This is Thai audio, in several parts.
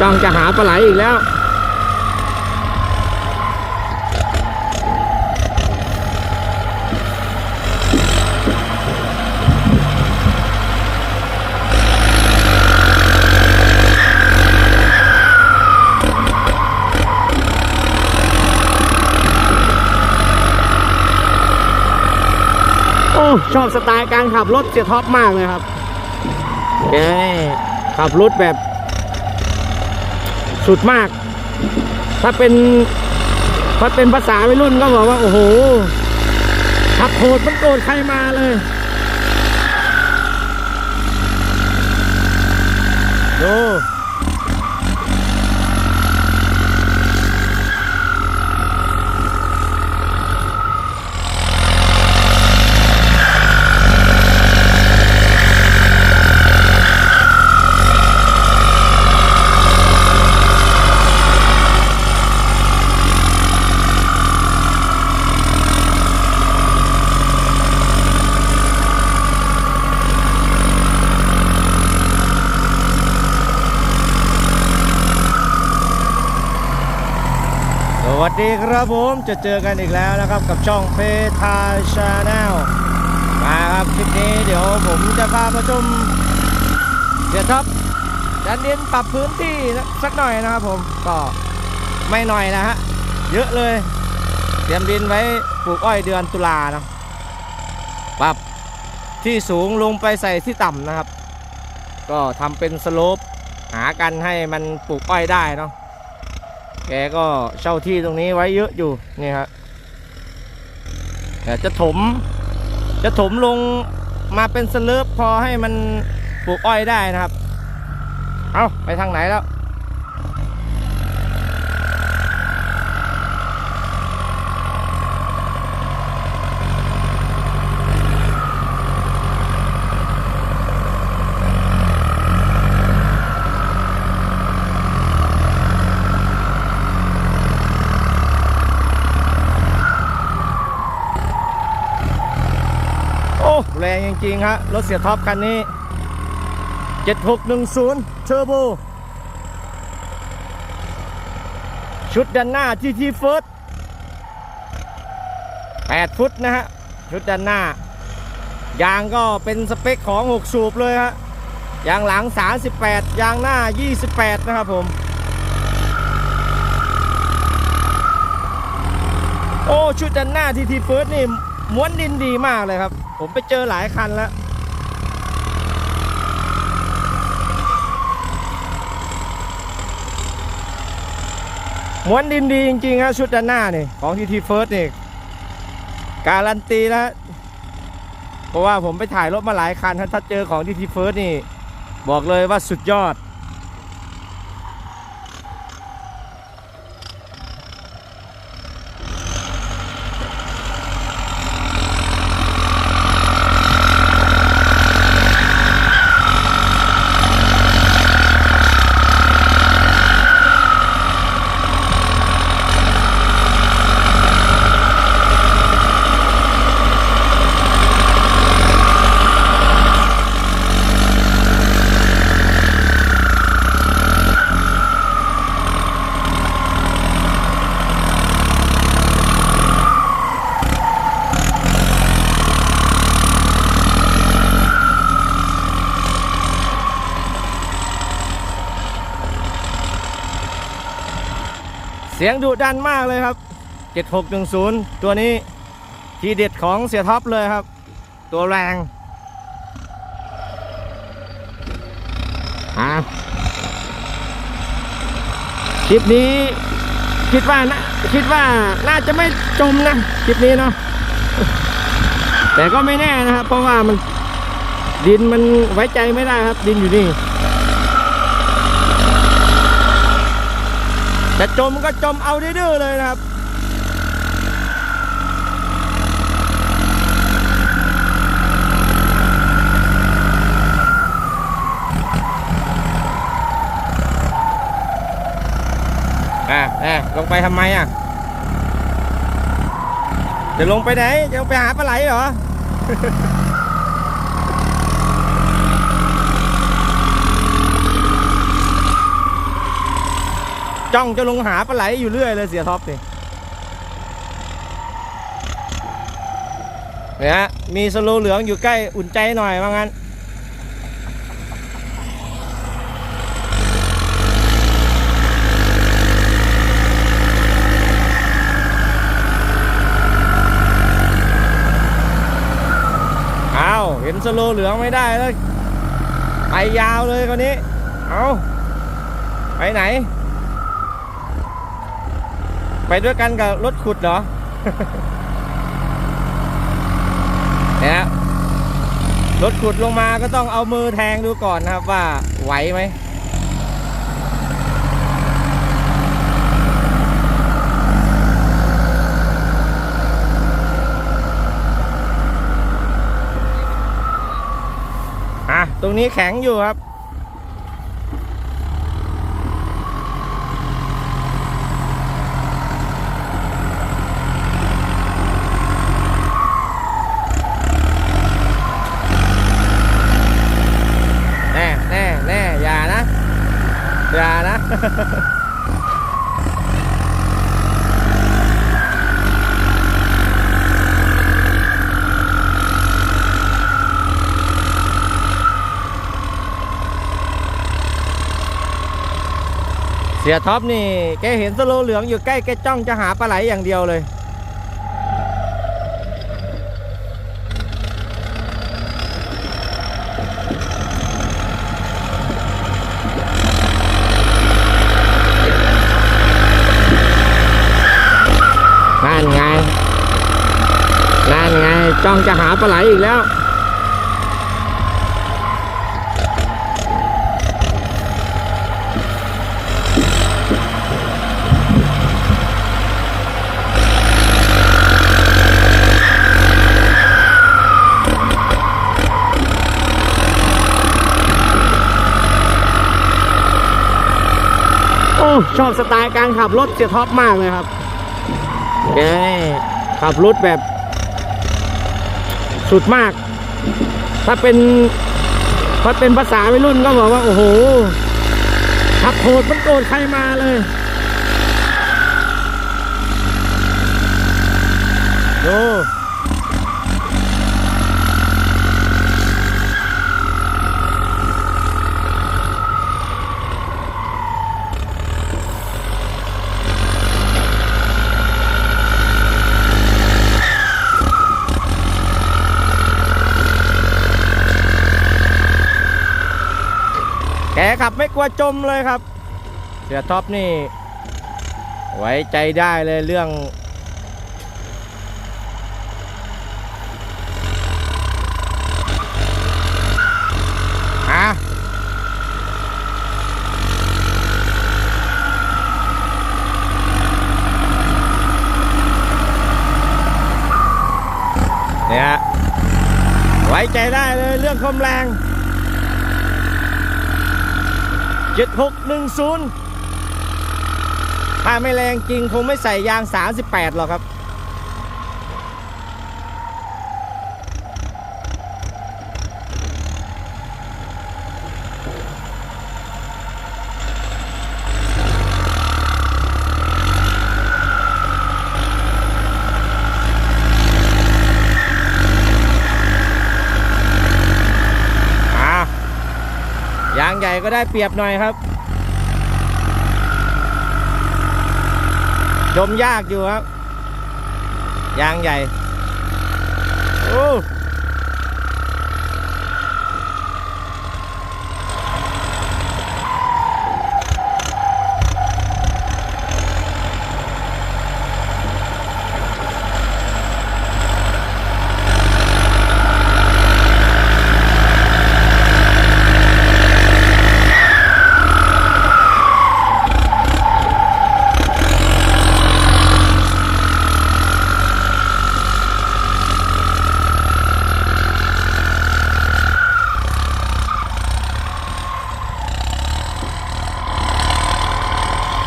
จ้องจะหาปลาไหลอีกแล้ว โอ้ ชอบสไตล์การขับรถเสียท็อปมากเลยครับแกขับรถแบบ สุดมาก ถ้าเป็นถ้าเป็นภาษาวัยรุ่นก็บอกว่า โอ้โหขับโหดมันโกรธใครมาเลยโย่ ดีครับผมจะเจอกันอีกแล้วนะครับกับช่องเพทาชาแนลมาครับคลิปนี้เดี๋ยวผมจะพามาชมเดี๋ยวครับดันเน้นปรับพื้นที่สักหน่อยนะครับผมก็ไม่หน่อยนะฮะเยอะเลย เตรียมดินไว้ปลูกอ้อยเดือนตุลาเนาะปรับที่สูงลงไปใส่ที่ต่ำนะครับ ก็ทำเป็นสโลปหากันให้มันปลูกอ้อยได้เนาะ แกก็เช่าที่ตรงนี้ไว้เยอะอยู่นี่ครับจะถม จะถมลงมาเป็นสเลิฟพอให้มันปลูกอ้อยได้นะครับ เอาไปทางไหนแล้ว โอ้แรงจริงๆฮะรถเสียท็อปคันนี้ 7610 เทอร์โบ ชุดด้านหน้า GT First 8ฟุตนะฮะ ชุดด้านหน้า ยางก็เป็นสเปคของ 6 สูบเลยฮะ ยางหลัง 38 ยางหน้า 28 นะครับผม โอ้ ชุดด้านหน้า GT First นี่ ม้วนดินดีมากเลยครับ ผมไปเจอหลายคันแล้ว ม้วนดินดีจริงๆครับชุดด้านหน้านี่ของทีทีเฟิร์สนี่ การันตีนะเพราะว่าผมไปถ่ายรถมาหลายคันถ้าเจอของทีทีเฟิร์สนี่ บอกเลยว่าสุดยอด เสียงดุดันมากเลยครับ 7610 ตัวนี้ทีเด็ดของเสียท็อปเลยครับ ตัวแรงอะคลิปนี้คิดว่านะคิดว่าน่าจะไม่จมนะคลิปนี้เนาะแต่ก็ไม่แน่นะครับ เพราะว่ามันดินมันไว้ใจไม่ได้ครับ ดินอยู่นี่ แต่จมก็จมเอาดื้อๆเลยนะครับอะอะลงไปทำไมอะจะลงไปไหนจะลงไปหาปลาไหลเหรอ จ้องจะลงหาปลาไหลอยู่เรื่อยเลยเสียท็อปนี่เนี่ยฮะมีสโลเหลืองอยู่ใกล้อุ่นใจหน่อยว่างั้น เอาเห็นสโลเหลืองไม่ได้แล้ว ไปยาวเลยคนนี้ เอาไปไหน ไปด้วยกันกับรถขุดเหรอเนี่ยรถขุดลงมาก็ต้องเอามือแทงดูก่อนนะครับว่าไหวไหมอะตรงนี้แข็งอยู่ครับ แน่แน่แน่อย่านะ อย่านะ เสียท็อปนี่ แกเห็นสโลเหลืองอยู่ใกล้ แกจ้องจะหาปลาไหลอย่างเดียวเลย นั่นไง นั่นไง จ้องจะหาปลาไหลอีกแล้วโอ้ชอบสไตล์การขับรถเสียท็อปมากเลยครับ แกขับรถแบบสุดมาก ถ้าเป็นถ้าเป็นภาษาวัยรุ่นก็บอกว่า โอ้โหขับโหดมันโกรธใครมาเลยโอ้ แกขับไม่กลัวจมเลยครับ เสียท็อปนี่ ไว้ใจได้เลยเรื่องอะเนี่ยไว้ใจได้เลยเรื่องความแรง 7610 ถ้าไม่แรงจริงคงไม่ใส่ยาง 38 หรอกครับ อ่ายางให ญ่ก็ได้เปรียบหน่อยครับ ดมยากอยู่ครับ ยางใหญ่ โอ้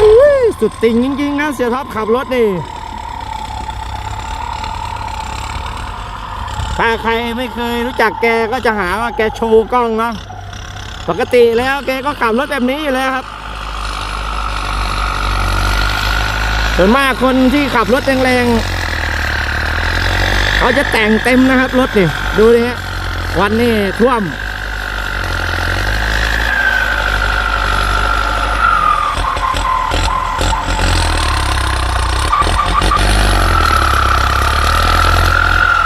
อุ๊ย สุดติงจริงๆนะเสียท็อปขับรถนี่ถ้าใครไม่เคยรู้จักแกก็จะหาว่าแกโชว์กล้องเนาะปกติแล้วแกก็ขับรถแบบนี้อยู่แล้วครับส่วนมากคนที่ขับรถแรงๆเขาจะแต่งเต็มนะครับรถนี่ดูดิฮะวันนี้ท่วม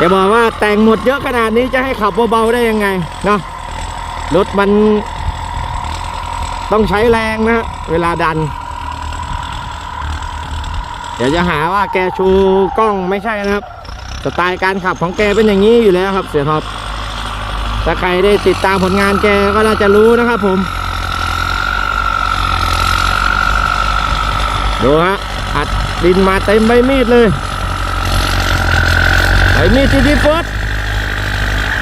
จะบอกว่าแต่งหมดเยอะขนาดนี้จะให้ขับเบาๆได้ยังไงเนาะรถมันต้องใช้แรงนะฮะเวลาดัน เดี๋ยวจะหาว่าแกชูกล้องไม่ใช่นะครับสไตล์การขับของแกเป็นอย่างนี้อยู่แล้วครับ เสียท็อปถ้าใครได้ติดตามผลงานแกก็น่าจะรู้นะครับผม ดูฮะอัดดินมาเต็มใบมีดเลย ใบมีดที่ดีฟุต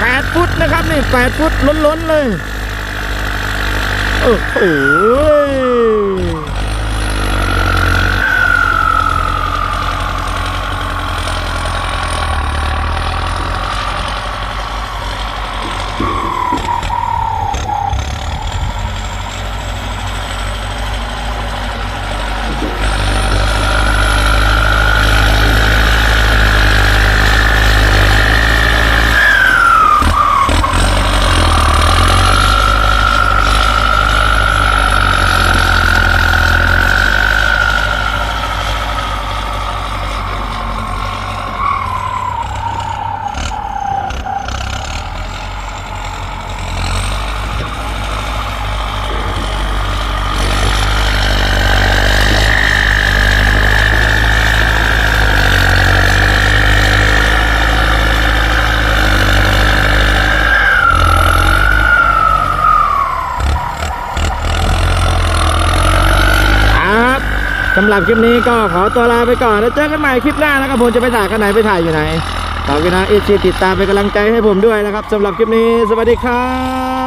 แปดฟุตนะครับนี่แปดฟุตล้นๆเลย โอ้โหครับ สำหรับคลิปนี้ก็ขอตัวลาไปก่อนแล้วเจอกันใหม่คลิปหน้านะครับผมจะไปถ่ายกันไหนไปถ่ายอยู่ไหนฝากพี่น้องเอชีติดตามเป็นกำลังใจให้ผมด้วยนะครับสำหรับคลิปนี้ สวัสดีครับ